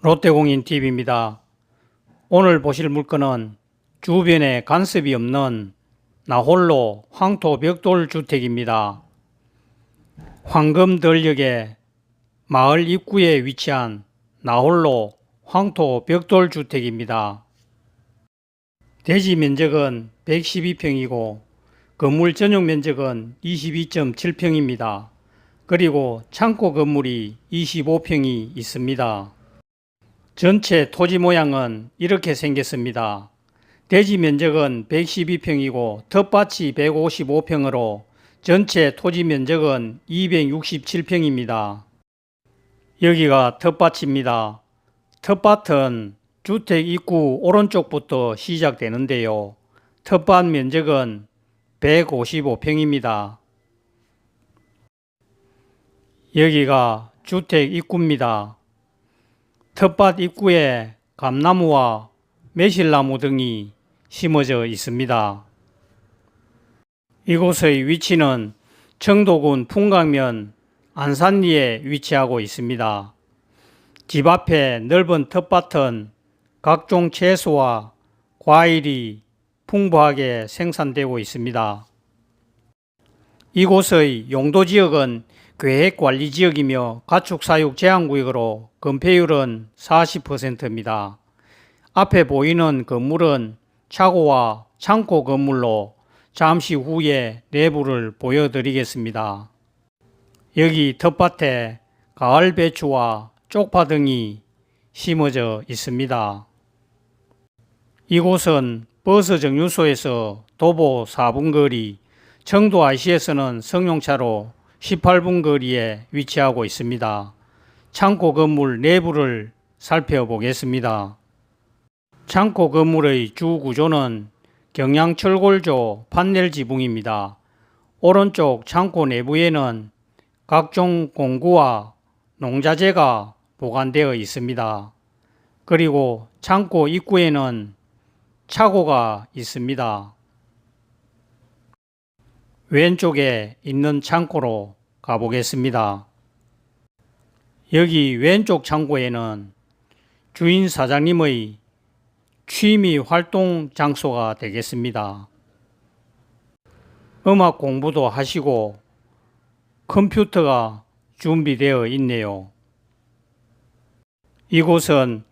롯데공인TV입니다. 오늘 보실 물건은 주변에 간섭이 없는 나홀로 황토 벽돌 주택입니다. 황금덜역의 마을 입구에 위치한 나홀로 황토 벽돌 주택입니다. 대지 면적은 112평이고 건물 전용 면적은 22.7평입니다. 그리고 창고 건물이 25평이 있습니다. 전체 토지 모양은 이렇게 생겼습니다. 대지 면적은 112평이고 텃밭이 155평으로 전체 토지 면적은 267평입니다. 여기가 텃밭입니다. 텃밭은 주택 입구 오른쪽부터 시작되는데요. 텃밭 면적은 155평입니다. 여기가 주택 입구입니다. 텃밭 입구에 감나무와 매실나무 등이 심어져 있습니다. 이곳의 위치는 청도군 풍강면 안산리에 위치하고 있습니다. 집 앞에 넓은 텃밭은 각종 채소와 과일이 풍부하게 생산되고 있습니다. 이곳의 용도 지역은 계획 관리 지역이며 가축 사육 제한 구역으로 건폐율은 40%입니다. 앞에 보이는 건물은 차고와 창고 건물로 잠시 후에 내부를 보여드리겠습니다. 여기 텃밭에 가을 배추와 쪽파 등이 심어져 있습니다. 이곳은 버스 정류소에서 도보 4분 거리, 청도 IC에서는 성용차로 18분 거리에 위치하고 있습니다. 창고 건물 내부를 살펴보겠습니다. 창고 건물의 주 구조는 경량 철골조 판넬 지붕입니다. 오른쪽 창고 내부에는 각종 공구와 농자재가 보관되어 있습니다. 그리고 창고 입구에는 차고가 있습니다. 왼쪽에 있는 창고로 가보겠습니다. 여기 왼쪽 창고에는 주인 사장님의 취미 활동 장소가 되겠습니다. 음악 공부도 하시고 컴퓨터가 준비되어 있네요. 이곳은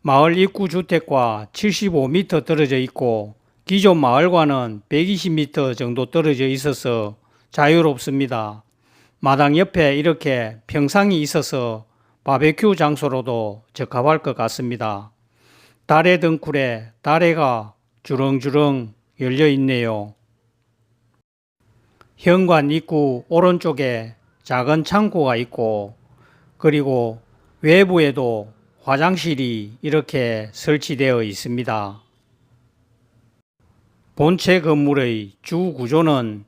마을 입구 주택과 75m 떨어져 있고 기존 마을과는 120m 정도 떨어져 있어서 자유롭습니다. 마당 옆에 이렇게 평상이 있어서 바베큐 장소로도 적합할 것 같습니다. 달의 등굴에 다래가 주렁주렁 열려 있네요. 현관 입구 오른쪽에 작은 창고가 있고 그리고 외부에도 화장실이 이렇게 설치되어 있습니다. 본체 건물의 주 구조는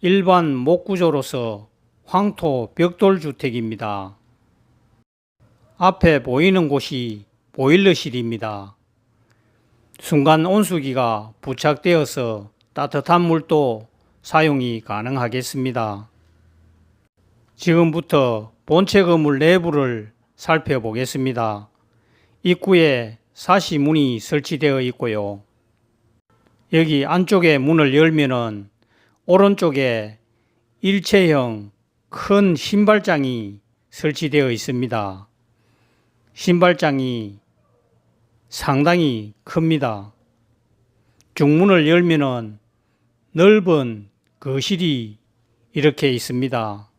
일반 목구조로서 황토 벽돌 주택입니다. 앞에 보이는 곳이 보일러실입니다. 순간 온수기가 부착되어서 따뜻한 물도 사용이 가능하겠습니다. 지금부터 본체 건물 내부를 살펴보겠습니다. 입구에 사시문이 설치되어 있고요. 여기 안쪽에 문을 열면은 오른쪽에 일체형 큰 신발장이 설치되어 있습니다. 신발장이 상당히 큽니다. 중문을 열면은 넓은 거실이 이렇게 있습니다.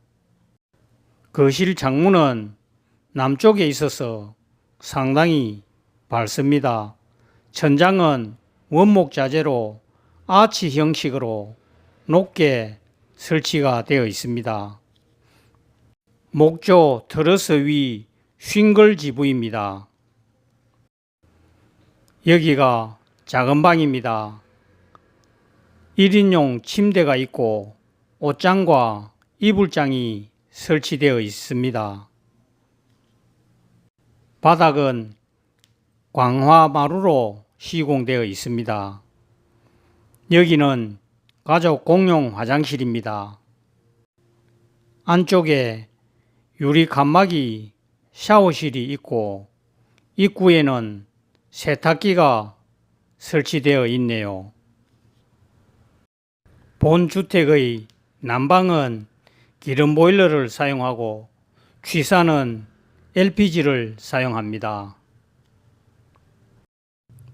거실 창문은 남쪽에 있어서 상당히 밝습니다. 천장은 원목 자재로 아치 형식으로 높게 설치가 되어 있습니다. 목조 트러스 위 쉰글 지부입니다. 여기가 작은 방입니다. 1인용 침대가 있고 옷장과 이불장이 설치되어 있습니다. 바닥은 광화마루로 시공되어 있습니다. 여기는 가족 공용 화장실입니다. 안쪽에 유리 칸막이 샤워실이 있고 입구에는 세탁기가 설치되어 있네요. 본 주택의 난방은 기름 보일러를 사용하고 취사는 LPG를 사용합니다.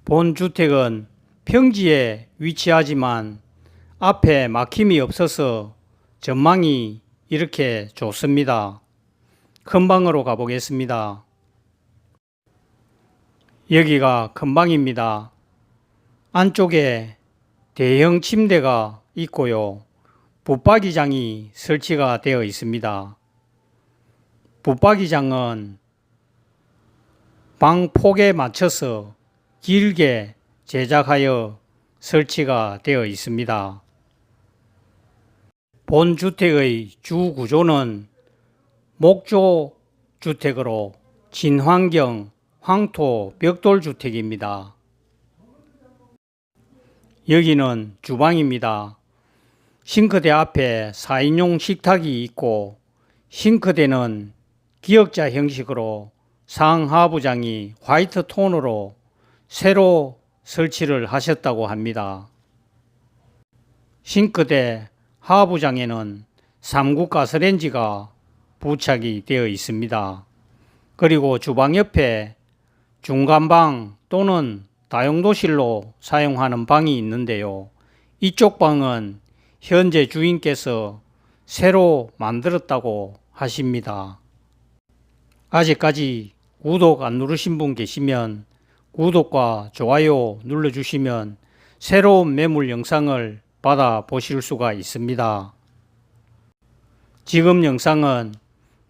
본 주택은 평지에 위치하지만 앞에 막힘이 없어서 전망이 이렇게 좋습니다. 큰 방으로 가보겠습니다. 여기가 큰 방입니다. 안쪽에 대형 침대가 있고요. 붙박이장이 설치가 되어 있습니다. 붙박이장은 방 폭에 맞춰서 길게 제작하여 설치가 되어 있습니다. 본 주택의 주 구조는 목조 주택으로 진환경 황토 벽돌 주택입니다. 여기는 주방입니다. 싱크대 앞에 4인용 식탁이 있고 싱크대는 기역자 형식으로 상하부장이 화이트 톤으로 새로 설치를 하셨다고 합니다. 싱크대 하부장에는 3구 가스렌지가 부착이 되어 있습니다. 그리고 주방 옆에 중간방 또는 다용도실로 사용하는 방이 있는데요. 이쪽 방은 현재 주인께서 새로 만들었다고 하십니다. 아직까지 구독 안 누르신 분 계시면 구독과 좋아요 눌러주시면 새로운 매물 영상을 받아 보실 수가 있습니다. 지금 영상은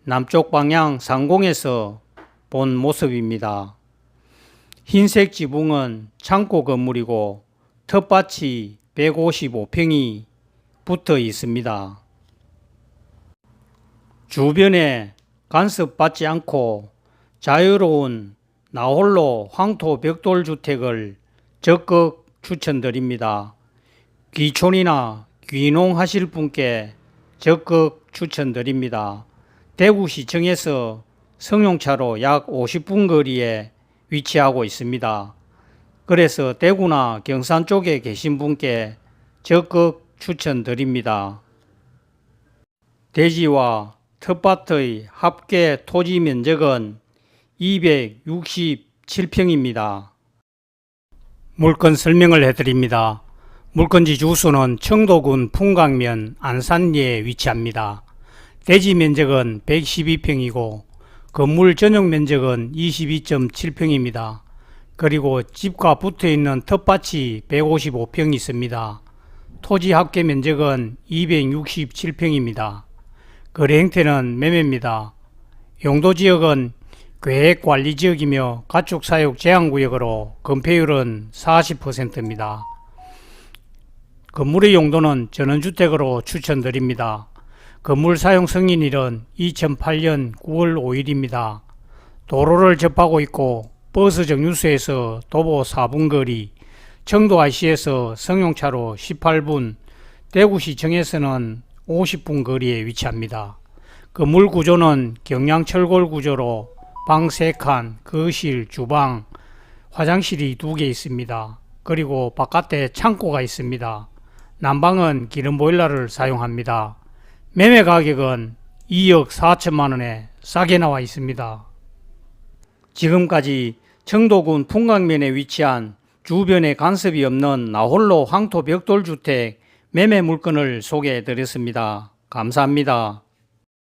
남쪽 방향 상공에서 본 모습입니다. 흰색 지붕은 창고 건물이고 텃밭이 155평이 붙어 있습니다. 주변에 간섭받지 않고 자유로운 나홀로 황토 벽돌 주택을 적극 추천드립니다. 귀촌이나 귀농하실 분께 적극 추천드립니다. 대구시청에서 성용차로 약 50분 거리에 위치하고 있습니다. 그래서 대구나 경산 쪽에 계신 분께 적극 추천드립니다. 대지와 텃밭의 합계 토지 면적은 267평입니다. 물건 설명을 해드립니다. 물건지 주소는 청도군 풍광면 안산리에 위치합니다. 대지 면적은 112평이고 건물 전용 면적은 22.7평입니다. 그리고 집과 붙어 있는 텃밭이 155평 있습니다. 토지 합계 면적은 267평입니다. 거래 형태는 매매입니다. 용도 지역은 계획 관리 지역이며 가축 사육 제한 구역으로 건폐율은 40%입니다. 건물의 용도는 전원주택으로 추천드립니다. 건물 사용 승인일은 2008년 9월 5일입니다. 도로를 접하고 있고 버스 정류소에서 도보 4분 거리, 청도 IC에서 성용차로 18분, 대구시청에서는 50분 거리에 위치합니다. 건물 구조는 경량철골 구조로 방 3칸, 거실, 주방, 화장실이 2개 있습니다. 그리고 바깥에 창고가 있습니다. 난방은 기름 보일러를 사용합니다. 매매 가격은 2억 4천만 원에 싸게 나와 있습니다. 지금까지 청도군 풍광면에 위치한 주변에 간섭이 없는 나홀로 황토 벽돌 주택 매매 물건을 소개해 드렸습니다. 감사합니다.